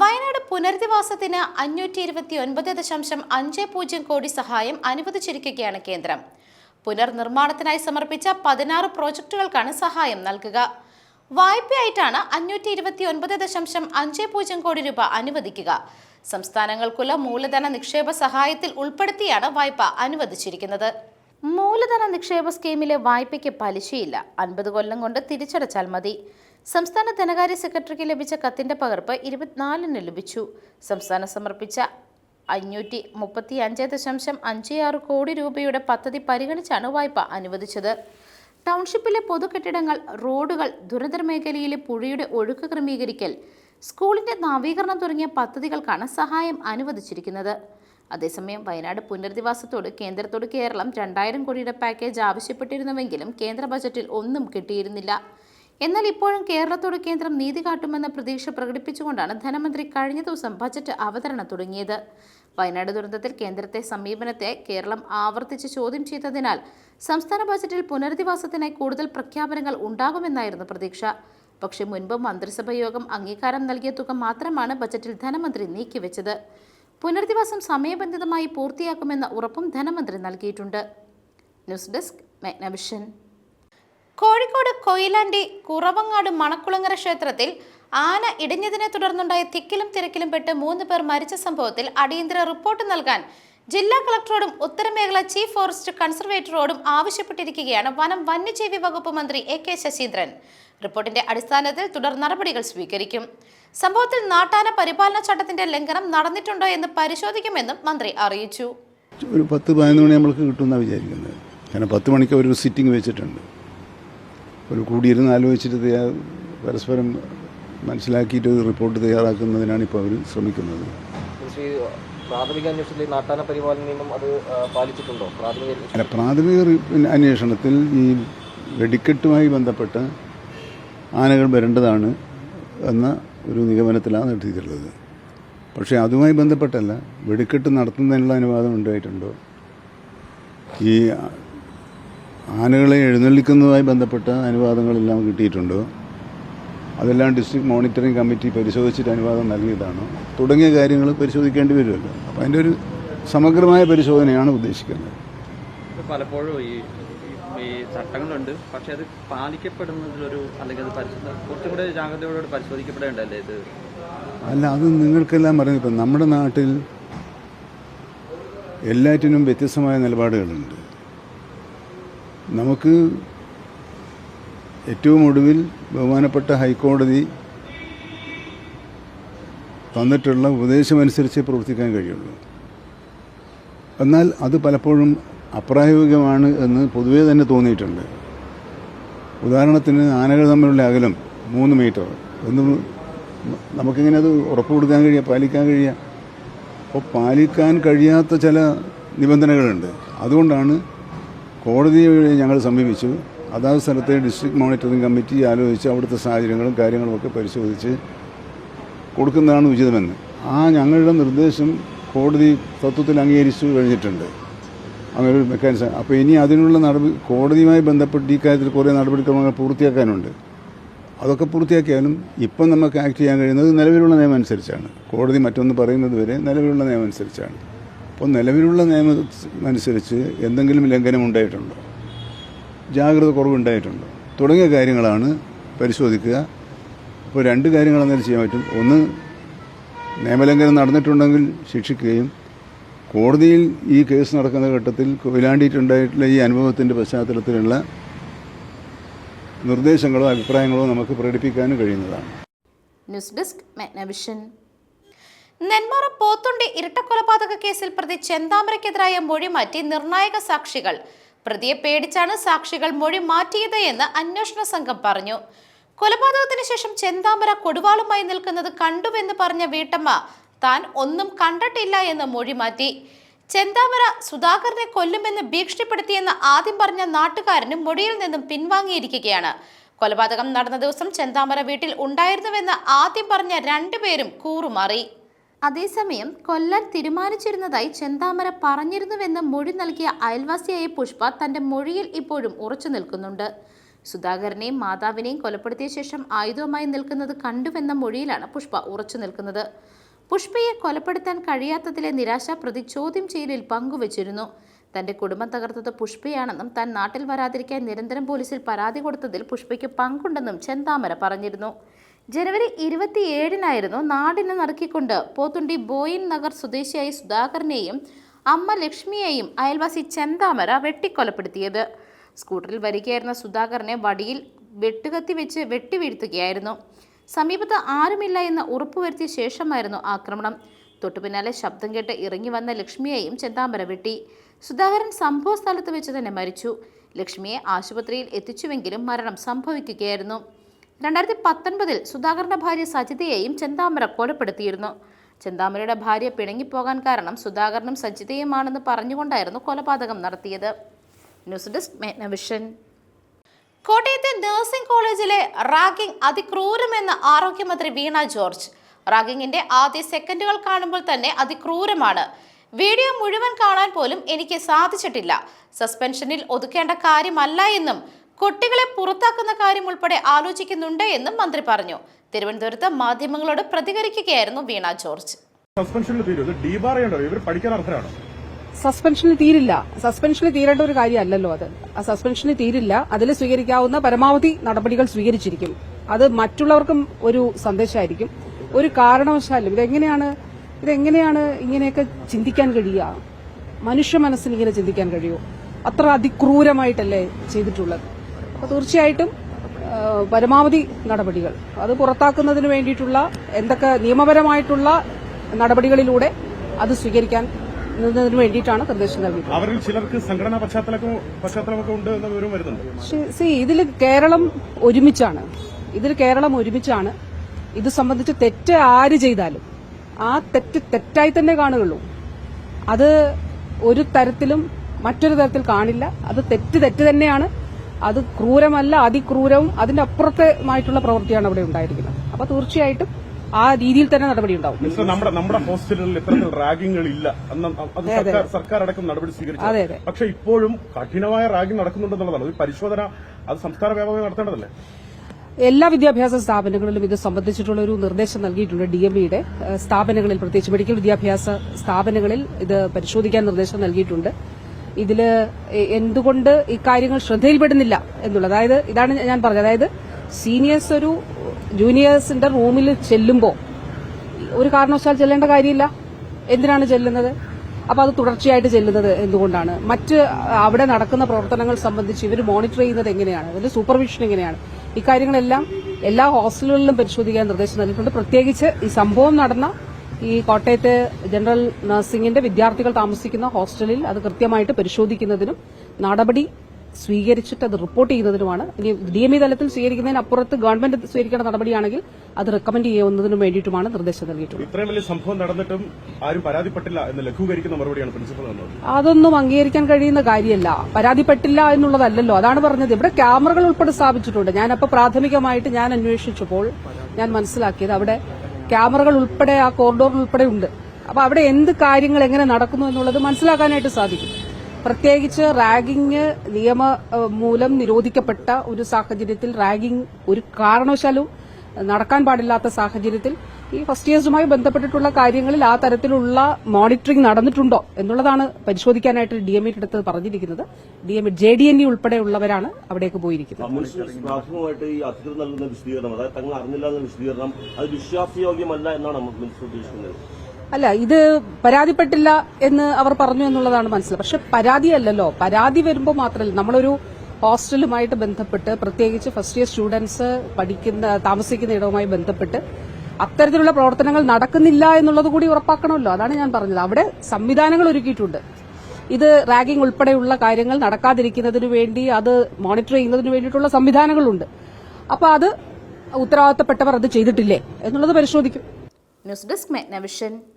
വയനാട് പുനരധിവാസത്തിന് അഞ്ഞൂറ്റി ഇരുപത്തി ഒൻപത് ദശാംശം അഞ്ച് പൂജ്യം കോടി സഹായം അനുവദിച്ചിരിക്കുകയാണ് കേന്ദ്രം. പുനർനിർമ്മാണത്തിനായി സമർപ്പിച്ച പതിനാറ് പ്രോജക്റ്റുകൾക്കാണ് സഹായം നൽകുക. വായ്പയായിട്ടാണ് അഞ്ഞൂറ്റി ഇരുപത്തി ഒൻപത് ദശാംശം അഞ്ച് പൂജ്യം കോടി രൂപ അനുവദിക്കുക. സംസ്ഥാനങ്ങൾക്കുള്ള മൂലധന നിക്ഷേപ സഹായത്തിൽ ഉൾപ്പെടുത്തിയാണ് വായ്പ അനുവദിച്ചിരിക്കുന്നത്. മൂലധന നിക്ഷേപ സ്കീമിലെ വായ്പയ്ക്ക് പലിശയില്ല. അൻപത് കൊല്ലം കൊണ്ട് തിരിച്ചടച്ചാൽ മതി. സംസ്ഥാന ധനകാര്യ സെക്രട്ടറിക്ക് ലഭിച്ച കത്തിന്റെ പകർപ്പ് ഇരുപത്തിനാലിന് ലഭിച്ചു. സംസ്ഥാനം സമർപ്പിച്ച അഞ്ഞൂറ്റി മുപ്പത്തി അഞ്ച് ദശാംശം അഞ്ച് ആറ് കോടി രൂപയുടെ പദ്ധതി പരിഗണിച്ചാണ് വായ്പ അനുവദിച്ചത്. ടൗൺഷിപ്പിലെ പൊതുകെട്ടിടങ്ങൾ റോഡുകൾ ദുരന്തര മേഖലയിലെ പുഴയുടെ ഒഴുക്ക് ക്രമീകരിക്കൽ സ്കൂളിന്റെ നവീകരണം തുടങ്ങിയ പദ്ധതികൾക്കാണ് സഹായം അനുവദിച്ചിരിക്കുന്നത്. അതേസമയം വയനാട് പുനരധിവാസത്തോട് കേന്ദ്രത്തോട് കേരളം രണ്ടായിരം കോടിയുടെ പാക്കേജ് ആവശ്യപ്പെട്ടിരുന്നുവെങ്കിലും കേന്ദ്ര ബജറ്റിൽ ഒന്നും കിട്ടിയിരുന്നില്ല. എന്നാൽ ഇപ്പോഴും കേരളത്തോട് കേന്ദ്രം നീതി കാട്ടുമെന്ന പ്രതീക്ഷ പ്രകടിപ്പിച്ചുകൊണ്ടാണ് ധനമന്ത്രി കഴിഞ്ഞ ദിവസം ബജറ്റ് അവതരണം തുടങ്ങിയത്. വയനാട് ദുരന്തത്തിൽ കേന്ദ്രത്തെ സമീപനത്തെ കേരളം ആവർത്തിച്ച് ചോദ്യം ചെയ്തതിനാൽ സംസ്ഥാന ബജറ്റിൽ പുനരധിവാസത്തിനായി കൂടുതൽ പ്രഖ്യാപനങ്ങൾ ഉണ്ടാകുമെന്നായിരുന്നു പ്രതീക്ഷ. പക്ഷേ മുൻപ് മന്ത്രിസഭ യോഗം അംഗീകാരം നൽകിയ തുക മാത്രമാണ് ബജറ്റിൽ ധനമന്ത്രി നീക്കിവെച്ചത്. പുനരധിവാസം സമയബന്ധിതമായി പൂർത്തിയാക്കുമെന്ന ഉറപ്പും ധനമന്ത്രി നൽകിയിട്ടുണ്ട്. ന്യൂസ് ഡെസ്ക് മെഗ്നവിഷൻ കോഴിക്കോട് കൊയിലാണ്ടി കുറവങ്ങാട് മണക്കുളങ്ങര ക്ഷേത്രത്തിൽ ആന ഇടിഞ്ഞതിനെ തുടർന്നുണ്ടായ തിക്കിലും തിരക്കിലും പെട്ട് മൂന്ന് പേർ മരിച്ച സംഭവത്തിൽ അടിയന്തര റിപ്പോർട്ട് നൽകാൻ ജില്ലാ കളക്ടറോടും ഉത്തരമേഖല ചീഫ് ഫോറസ്റ്റ് കൺസർവേറ്ററോടും ആവശ്യപ്പെട്ടിരിക്കുകയാണ് വനം വന്യജീവി വകുപ്പ് മന്ത്രി എ കെ ശശീന്ദ്രൻ. റിപ്പോർട്ടിന്റെ അടിസ്ഥാനത്തിൽ തുടർ നടപടികൾ സ്വീകരിക്കും. സംഭവത്തിൽ നാട്ടാന പരിപാലന ചട്ടത്തിന്റെ ലംഘനം നടന്നിട്ടുണ്ടോ എന്ന് പരിശോധിക്കുമെന്നും മന്ത്രി അറിയിച്ചു. ഒരു പത്ത് പതിനൊന്ന് മണി നമ്മൾക്ക് കിട്ടുമെന്നാണ് വിചാരിക്കുന്നത്. കാരണം പത്ത് മണിക്ക് ഒരു സിറ്റിംഗ് വെച്ചിട്ടുണ്ട്. ഒരു കൂടിയിരുന്ന് ആലോചിച്ചിട്ട് പരസ്പരം മനസ്സിലാക്കിയിട്ട് ഒരു റിപ്പോർട്ട് തയ്യാറാക്കുന്നതിനാണ് ഇപ്പോൾ അവർ ശ്രമിക്കുന്നത്. ശ്രീ പ്രാഥമിക അന്വേഷണത്തിൽ നാട്ടാന പരിപാലന നിയമം അത് പാലിച്ചിട്ടുണ്ടോ? പ്രാഥമിക അല്ല പ്രാഥമിക അന്വേഷണത്തിൽ ഈ വെടിക്കെട്ടുമായി ബന്ധപ്പെട്ട് ആനകൾ വരേണ്ടതാണ് എന്ന ഒരു നിഗമനത്തിലാണ് എത്തിയിട്ടുള്ളത് പക്ഷേ അതുമായി ബന്ധപ്പെട്ടല്ല വെടിക്കെട്ട് നടത്തുന്നതിനുള്ള അനുവാദം ഉണ്ടായിട്ടുണ്ടോ? ഈ ആനകളെ എഴുന്നള്ളിക്കുന്നതുമായി ബന്ധപ്പെട്ട അനുവാദങ്ങളെല്ലാം കിട്ടിയിട്ടുണ്ട്. അതെല്ലാം ഡിസ്ട്രിക്ട് മോണിറ്ററിംഗ് കമ്മിറ്റി പരിശോധിച്ചിട്ട് അനുവാദം നൽകിയതാണ്. തുടങ്ങിയ കാര്യങ്ങൾ പരിശോധിക്കേണ്ടി വരുമല്ലോ. അപ്പോൾ അതിന്റെ ഒരു സമഗ്രമായ പരിശോധനയാണ് ഉദ്ദേശിക്കുന്നത്. പലപ്പോഴും ഈ ഈ- ചട്ടങ്ങളുണ്ട്. പക്ഷെ അത് പാലിക്കപ്പെടുന്നതിലൊരു അല്ലെങ്കിൽ അത് പരിശോധന കുറച്ചും കൂടെ ജാഗ്രതയോടെ പരിശോധിക്കപ്പെടേണ്ടല്ലേ ഇത്? അല്ല അത് നിങ്ങൾക്കെല്ലാം ഇപ്പം നമ്മുടെ നാട്ടിൽ എല്ലാറ്റിനും വ്യത്യസ്തമായ നിലപാടുകളുണ്ട്. നമുക്ക് ഏറ്റവും ഒടുവിൽ ബഹുമാനപ്പെട്ട ഹൈക്കോടതി തന്നിട്ടുള്ള ഉപദേശമനുസരിച്ച് പ്രവർത്തിക്കാൻ കഴിയുള്ളൂ. എന്നാൽ അത് പലപ്പോഴും അപ്രായോഗികമാണ് എന്ന് പൊതുവേ തന്നെ തോന്നിയിട്ടുണ്ട്. ഉദാഹരണത്തിന് ആനകൾ തമ്മിലുള്ള അകലം മൂന്ന് മീറ്റർ എന്ന് നമുക്കിങ്ങനെ അത് ഉറപ്പ് കൊടുക്കാൻ കഴിയുക പാലിക്കാൻ കഴിയുക അപ്പോൾ പാലിക്കാൻ കഴിയാത്ത ചില നിബന്ധനകളുണ്ട്. അതുകൊണ്ടാണ് കോടതിയെ ഞങ്ങൾ സമീപിച്ചു. അതാത് സ്ഥലത്തെ ഡിസ്ട്രിക്ട് മോണിറ്ററിംഗ് കമ്മിറ്റി ആലോചിച്ച് അവിടുത്തെ സാഹചര്യങ്ങളും കാര്യങ്ങളും ഒക്കെ പരിശോധിച്ച് കൊടുക്കുന്നതാണ് ഉചിതമെന്ന്. ആ ഞങ്ങളുടെ നിർദ്ദേശം കോടതി തത്വത്തിൽ അംഗീകരിച്ചു കഴിഞ്ഞിട്ടുണ്ട്. അങ്ങനെ ഒരു മെക്കാനിസം അപ്പോൾ ഇനി അതിനുള്ള നടപടി കോടതിയുമായി ബന്ധപ്പെട്ട് ഈ കാര്യത്തിൽ കുറേ നടപടിക്രമങ്ങൾ പൂർത്തിയാക്കാനുണ്ട്. അതൊക്കെ പൂർത്തിയാക്കിയാലും ഇപ്പം നമുക്ക് ആക്ട് ചെയ്യാൻ കഴിയുന്നത് നിലവിലുള്ള നിയമം അനുസരിച്ചാണ് കോടതി മറ്റൊന്ന് പറയുന്നത് വരെ നിലവിലുള്ള നിയമം അനുസരിച്ചാണ് അപ്പോൾ നിലവിലുള്ള നിയമം അനുസരിച്ച് എന്തെങ്കിലും ലംഘനം ഉണ്ടായിട്ടുണ്ടോ? ജാഗ്രത കുറവുണ്ടായിട്ടുണ്ടോ? തുടങ്ങിയ കാര്യങ്ങളാണ് പരിശോധിക്കുക. അപ്പോൾ രണ്ട് കാര്യങ്ങൾ അന്നേരം ചെയ്യാൻ പറ്റും. ഒന്ന് നിയമലംഘനം നടന്നിട്ടുണ്ടെങ്കിൽ ശിക്ഷിക്കുകയും കോടതിയിൽ ഈ കേസ് നടക്കുന്ന ഘട്ടത്തിൽ കൊയിലാണ്ടിയിട്ടുണ്ടായിട്ടുള്ള ഈ അനുഭവത്തിന്റെ പശ്ചാത്തലത്തിലുള്ള നിർദ്ദേശങ്ങളോ അഭിപ്രായങ്ങളോ നമുക്ക് പ്രകടിപ്പിക്കാനും കഴിയുന്നതാണ്. News desk Megnavision. Nenmara Pothundi ഇരട്ടക്കൊലപാതക കേസിൽ പ്രതി ചെന്താമരയ്ക്കെതിരായ മൊഴി മാറ്റി നിർണായക സാക്ഷികൾ. പ്രതിയെ പേടിച്ചാണ് സാക്ഷികൾ മൊഴി മാറ്റിയത് എന്ന് അന്വേഷണ സംഘം പറഞ്ഞു. കൊലപാതകത്തിന് ശേഷം ചെന്താമര കൊടുവാളുമായി നിൽക്കുന്നത് കണ്ടുവെന്ന് പറഞ്ഞ വീട്ടമ്മ താൻ ഒന്നും കണ്ടിട്ടില്ല എന്ന് മൊഴി മാറ്റി. ചെന്താമര സുധാകരനെ കൊല്ലുമെന്ന് ഭീഷണിപ്പെടുത്തിയെന്ന് ആദ്യം പറഞ്ഞ നാട്ടുകാരനും മൊഴിയിൽ നിന്നും പിൻവാങ്ങിയിരിക്കുകയാണ്. കൊലപാതകം നടന്ന ദിവസം ചെന്താമര വീട്ടിൽ ഉണ്ടായിരുന്നുവെന്ന് ആദ്യം പറഞ്ഞ രണ്ടുപേരും കൂറുമാറി. അതേസമയം കൊല്ലാൻ തീരുമാനിച്ചിരുന്നതായി ചെന്താമര പറഞ്ഞിരുന്നുവെന്ന് മൊഴി നൽകിയ അയൽവാസിയായ പുഷ്പ തന്റെ മൊഴിയിൽ ഇപ്പോഴും ഉറച്ചു നിൽക്കുന്നുണ്ട്. സുധാകരനെയും മാതാവിനെയും കൊലപ്പെടുത്തിയ ശേഷം ആയുധവുമായി നിൽക്കുന്നത് കണ്ടുവെന്ന മൊഴിയിലാണ് പുഷ്പ ഉറച്ചു നിൽക്കുന്നത്. പുഷ്പയെ കൊലപ്പെടുത്താൻ കഴിയാത്തതിലെ നിരാശ പ്രതി ചോദ്യം ചെയ്യലിൽ പങ്കുവച്ചിരുന്നു. തന്റെ കുടുംബം തകർത്തത് പുഷ്പയാണെന്നും താൻ നാട്ടിൽ വരാതിരിക്കാൻ നിരന്തരം പോലീസിൽ പരാതി കൊടുത്തതിൽ പുഷ്പയ്ക്ക് പങ്കുണ്ടെന്നും ചെന്താമര പറഞ്ഞിരുന്നു. ജനുവരി ഇരുപത്തിയേഴിനായിരുന്നു നാടിനെ നറുക്കിക്കൊണ്ട് പോത്തുണ്ടി ബോയിൻ നഗർ സ്വദേശിയായ സുധാകരനെയും അമ്മ ലക്ഷ്മിയെയും അയൽവാസി ചെന്താമര വെട്ടിക്കൊലപ്പെടുത്തിയത്. സ്കൂട്ടറിൽ വരികയായിരുന്ന സുധാകരനെ വടിയിൽ വെട്ടുകത്തി വെച്ച് വെട്ടിവീഴ്ത്തുകയായിരുന്നു സമീപത്ത് ആരുമില്ല എന്ന് ഉറപ്പുവരുത്തിയ ശേഷമായിരുന്നു ആക്രമണം. തൊട്ടുപിന്നാലെ ശബ്ദം കേട്ട് ഇറങ്ങി വന്ന ലക്ഷ്മിയെയും ചെന്താമര വെട്ടി. സുധാകരൻ സംഭവ സ്ഥലത്ത് വെച്ച് തന്നെ മരിച്ചു. ലക്ഷ്മിയെ ആശുപത്രിയിൽ എത്തിച്ചുവെങ്കിലും മരണം സംഭവിക്കുകയായിരുന്നു. രണ്ടായിരത്തി പത്തൊൻപതിൽ സുധാകരന്റെ ഭാര്യ സജിതയെയും ചെന്താമര കൊലപ്പെടുത്തിയിരുന്നു. ചെന്താമരയുടെ ഭാര്യ പിണങ്ങിപ്പോകാൻ കാരണം സുധാകരനും സജിതയുമാണെന്ന് പറഞ്ഞുകൊണ്ടായിരുന്നു കൊലപാതകം നടത്തിയത്. ന്യൂസ് ഡെസ്ക് മേഘ്നവിഷൻ കോട്ടയത്തെ നഴ്സിംഗ് കോളേജിലെ റാഗിംഗ് അതിക്രൂരമെന്ന് ആരോഗ്യമന്ത്രി വീണ ജോർജ്. റാഗിങ്ങിന്റെ ആദ്യ സെക്കൻഡുകൾ കാണുമ്പോൾ തന്നെ അതിക്രൂരമാണ്. വീഡിയോ മുഴുവൻ കാണാൻ പോലും എനിക്ക് സാധിച്ചിട്ടില്ല. സസ്പെൻഷനിൽ ഒതുക്കേണ്ട കാര്യമല്ല എന്നും കുട്ടികളെ പുറത്താക്കുന്ന കാര്യം ഉൾപ്പെടെ ആലോചിക്കുന്നുണ്ട് എന്നും മന്ത്രി പറഞ്ഞു. തിരുവനന്തപുരത്ത് മാധ്യമങ്ങളോട് പ്രതികരിക്കുകയായിരുന്നു വീണ ജോർജ്. സസ്പെൻഷനിൽ തീരില്ല. സസ്പെൻഷനിൽ തീരേണ്ട ഒരു കാര്യമല്ലല്ലോ അത്. ആ സസ്പെൻഷനിൽ തീരില്ല. അതിൽ സ്വീകരിക്കാവുന്ന പരമാവധി നടപടികൾ സ്വീകരിച്ചിരിക്കും. അത് മറ്റുള്ളവർക്കും ഒരു സന്ദേശമായിരിക്കും. ഒരു കാരണവശാലും ഇതെങ്ങനെയാണ് ഇതെങ്ങനെയാണ് ഇങ്ങനെയൊക്കെ ചിന്തിക്കാൻ കഴിയുക? മനുഷ്യ മനസ്സിന് ഇങ്ങനെ ചിന്തിക്കാൻ കഴിയുമോ? അത്ര അതിക്രൂരമായിട്ടല്ലേ ചെയ്തിട്ടുള്ളത്. അപ്പോൾ തീർച്ചയായിട്ടും പരമാവധി നടപടികൾ. അത് പുറത്താക്കുന്നതിന് വേണ്ടിയിട്ടുള്ള എന്തൊക്കെ നിയമപരമായിട്ടുള്ള നടപടികളിലൂടെ അത് സ്വീകരിക്കാൻ വേണ്ടിയിട്ടാണ് നിർദ്ദേശം നൽകിയത് അവരിൽ ചിലർക്ക് സംഘടനാ പശ്ചാത്തലമൊക്കെ ഉണ്ട് എന്ന വിവരം വരുന്നുണ്ട്. സി ഇതിൽ കേരളം ഒരുമിച്ചാണ്. ഇതിൽ കേരളം ഒരുമിച്ചാണ്. ഇത് സംബന്ധിച്ച് തെറ്റ് ആര് ചെയ്താലും ആ തെറ്റ് തെറ്റായി തന്നെ കാണുകയുള്ളൂ. അത് ഒരു തരത്തിലും മറ്റൊരു തരത്തിൽ കാണില്ല. അത് തെറ്റ് തെറ്റ് തന്നെയാണ്. അത് ക്രൂരമല്ല അതിക്രൂരവും അതിന്റെ അപ്പുറത്തുമായിട്ടുള്ള പ്രവൃത്തിയാണ് അവിടെ ഉണ്ടായിരിക്കുന്നത്. അപ്പൊ തീർച്ചയായിട്ടും ആ രീതിയിൽ തന്നെ നടപടി ഉണ്ടാവും. നമ്മുടെ നമ്മുടെ ഹോസ്റ്റലുകളിൽ ഇത്തരത്തിൽ റാഗിങ്ങൾ ഇല്ല. അത് സർക്കാർ അടക്കം നടപടി സ്വീകരിച്ചു. അതെ. പക്ഷെ ഇപ്പോഴും കഠിനമായ റാഗിംഗ് നടക്കുന്നുണ്ടെന്നുള്ളതാണ്. ഒരു പരിശോധന അത് സംസ്ഥാന വ്യാപകമായി നടത്തേണ്ടതല്ലേ? എല്ലാ വിദ്യാഭ്യാസ സ്ഥാപനങ്ങളിലും ഇത് സംബന്ധിച്ചിട്ടുള്ള ഒരു നിർദ്ദേശം നൽകിയിട്ടുണ്ട് ഡി എം ഇയുടെ. സ്ഥാപനങ്ങളിൽ പ്രത്യേകിച്ച് മെഡിക്കൽ വിദ്യാഭ്യാസ സ്ഥാപനങ്ങളിൽ ഇത് പരിശോധിക്കാൻ നിർദ്ദേശം നൽകിയിട്ടുണ്ട്. ഇതിൽ എന്തുകൊണ്ട് ഇക്കാര്യങ്ങൾ ശ്രദ്ധയിൽപ്പെടുന്നില്ല എന്നുള്ളത്. അതായത് ഇതാണ് ഞാൻ പറഞ്ഞത്. അതായത് സീനിയേഴ്സ് ഒരു ജൂനിയേഴ്സിന്റെ റൂമിൽ ചെല്ലുമ്പോൾ ഒരു കാരണവശാൽ ചെല്ലേണ്ട കാര്യമില്ല. എന്തിനാണ് ചെല്ലുന്നത്? അപ്പൊ അത് തുടർച്ചയായിട്ട് ചെല്ലുന്നത് എന്തുകൊണ്ടാണ്? മറ്റ് അവിടെ നടക്കുന്ന പ്രവർത്തനങ്ങൾ സംബന്ധിച്ച് ഇവർ മോണിറ്റർ ചെയ്യുന്നത് എങ്ങനെയാണ്? അതിന്റെ സൂപ്പർവിഷൻ എങ്ങനെയാണ്? ഇക്കാര്യങ്ങളെല്ലാം എല്ലാ ഹോസ്റ്റലുകളിലും പരിശോധിക്കാൻ നിർദ്ദേശം നൽകിയിട്ടുണ്ട്. പ്രത്യേകിച്ച് ഈ സംഭവം നടന്ന ഈ കോട്ടയത്തെ ജനറൽ നഴ്സിംഗിന്റെ വിദ്യാർത്ഥികൾ താമസിക്കുന്ന ഹോസ്റ്റലിൽ അത് കൃത്യമായിട്ട് പരിശോധിക്കുന്നതിനും നടപടി സ്വീകരിച്ചിട്ട് അത് റിപ്പോർട്ട് ചെയ്യുന്നതിനുമാണ്. ഇനി ഡി എം ഇ തലത്തിൽ സ്വീകരിക്കുന്നതിനപ്പുറത്ത് ഗവൺമെന്റ് സ്വീകരിക്കേണ്ട നടപടിയാണെങ്കിൽ അത് റെക്കമെന്റ് ചെയ്യുന്നതിനും വേണ്ടിയിട്ടുമാണ് നിർദ്ദേശം നൽകിയിട്ടുള്ളത്. ഇത്രയും വലിയ സംഭവം നടന്നിട്ടും ആരും പരാതിപ്പെട്ടില്ല എന്ന് ലഘൂകരിക്കുന്ന മറുപടിയാണ് പ്രിൻസിപ്പൽ അതൊന്നും അംഗീകരിക്കാൻ കഴിയുന്ന കാര്യമല്ല. പരാതിപ്പെട്ടില്ല എന്നുള്ളതല്ലല്ലോ. അതാണ് പറഞ്ഞത്. ഇവിടെ ക്യാമറകൾ ഉൾപ്പെടെ സ്ഥാപിച്ചിട്ടുണ്ട്. ഞാനപ്പോൾ പ്രാഥമികമായിട്ട് ഞാൻ അന്വേഷിച്ചപ്പോൾ ഞാൻ മനസ്സിലാക്കിയത് അവിടെ ക്യാമറകൾ ഉൾപ്പെടെ ആ കോറിഡോറിൽ ഉൾപ്പെടെ ഉണ്ട്. അപ്പൊ അവിടെ എന്ത് കാര്യങ്ങൾ എങ്ങനെ നടക്കുന്നു എന്നുള്ളത് മനസ്സിലാക്കാനായിട്ട് സാധിക്കും. പ്രത്യേകിച്ച് റാഗിങ് നിയമ മൂലം നിരോധിക്കപ്പെട്ട ഒരു സാഹചര്യത്തിൽ റാഗിങ് ഒരു കാരണവശാലും നടക്കാൻ പാടില്ലാത്ത സാഹചര്യത്തിൽ ഈ ഫസ്റ്റ് ഇയേഴ്സുമായി ബന്ധപ്പെട്ടിട്ടുള്ള കാര്യങ്ങളിൽ ആ തരത്തിലുള്ള മോണിറ്ററിംഗ് നടന്നിട്ടുണ്ടോ എന്നുള്ളതാണ് പരിശോധിക്കാനായിട്ട് ഡി എം എടുത്ത് പറഞ്ഞിരിക്കുന്നത്. D M J D N E ഉൾപ്പെടെയുള്ളവരാണ് അവിടേക്ക് പോയിരിക്കുന്നത്. അല്ല ഇത് പരാതിപ്പെട്ടില്ല എന്ന് അവർ പറഞ്ഞു എന്നുള്ളതാണ് മനസ്സിലായത് പക്ഷെ പരാതിയല്ലല്ലോ. പരാതി വരുമ്പോൾ മാത്രമല്ല നമ്മളൊരു ഹോസ്റ്റലുമായിട്ട് ബന്ധപ്പെട്ട് പ്രത്യേകിച്ച് ഫസ്റ്റ് ഇയർ സ്റ്റുഡൻസ് പഠിക്കുന്ന താമസിക്കുന്ന ഇടവുമായി ബന്ധപ്പെട്ട് അത്തരത്തിലുള്ള പ്രവർത്തനങ്ങൾ നടക്കുന്നില്ല എന്നുള്ളത് കൂടി ഉറപ്പാക്കണമല്ലോ. അതാണ് ഞാൻ പറഞ്ഞത്. അവിടെ സംവിധാനങ്ങൾ ഒരുക്കിയിട്ടുണ്ട്. ഇത് റാഗിംഗ് ഉൾപ്പെടെയുള്ള കാര്യങ്ങൾ നടക്കാതിരിക്കുന്നതിനു വേണ്ടി അത് മോണിറ്റർ ചെയ്യുന്നതിന് വേണ്ടിയിട്ടുള്ള സംവിധാനങ്ങളുണ്ട്. അപ്പോൾ അത് ഉത്തരവാദിത്തപ്പെട്ടവർ അത് ചെയ്തിട്ടില്ലേ എന്നുള്ളത് പരിശോധിക്കും. News desk Megnavision.